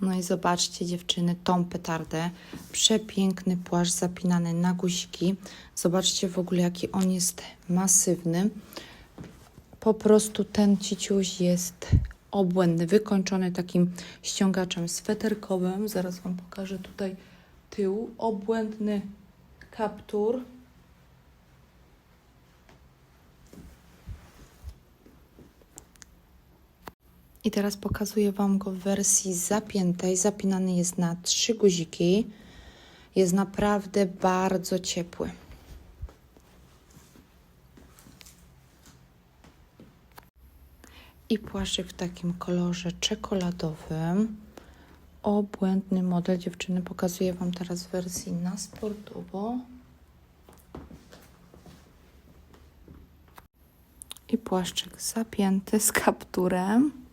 No i zobaczcie dziewczyny, tą petardę. Przepiękny płaszcz zapinany na guziki. Zobaczcie w ogóle jaki on jest masywny. Po prostu ten ciciuś jest obłędny, wykończony takim ściągaczem sweterkowym. Zaraz Wam pokażę tutaj tył. Obłędny kaptur. I teraz pokazuję Wam go w wersji zapiętej. Zapinany jest na trzy guziki. Jest naprawdę bardzo ciepły. I płaszczyk w takim kolorze czekoladowym. Obłędny model dziewczyny pokazuję Wam teraz w wersji na sportowo. I płaszczyk zapięty z kapturem.